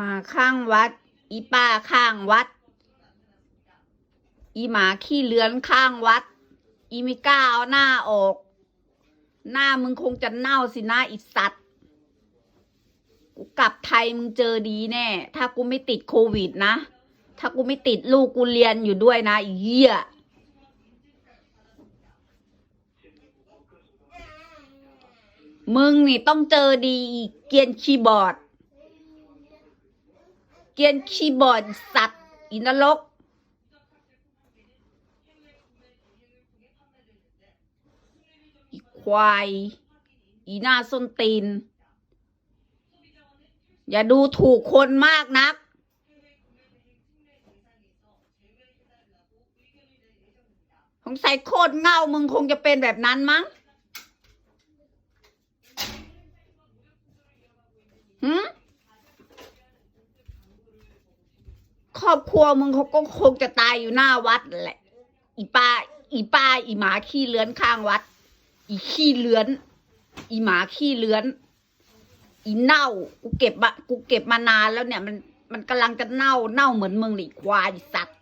มาข้างวัด อีป้าข้างวัด อีหมาขี้เลือนข้างวัด อีไม่กล้าเอาหน้าออก หน้ามึงคงจะเน่าสินะอีสัตว์ กูกลับไทยมึงเจอดีแน่ ถ้ากูไม่ติดโควิดนะ ถ้ากูไม่ติดลูกกูเรียนอยู่ด้วยนะอีเหี้ยมึงนี่ต้องเจอดีเกียนคีย์บอร์ด รียนคีย์บอร์ดสัตว์อินรกอีควาย อีหน้าส้นตีน อย่าดูถูกคนมากนัก สงสัยโคตรเง่ามึงคงจะเป็นแบบนั้นมั้ง ครอบครัวมึงเขาก็คงจะตายอยู่หน้าวัดแหละ อีป้า อีป้า อีหมาขี้เลื้อนข้างวัด อีขี้เลื้อน อีหมาขี้เลื้อน อีเน่า กูเก็บมากูเก็บมานานแล้วเนี่ย มันมันกำลังจะเน่าเน่าเหมือนมึงหลีควายสัตว์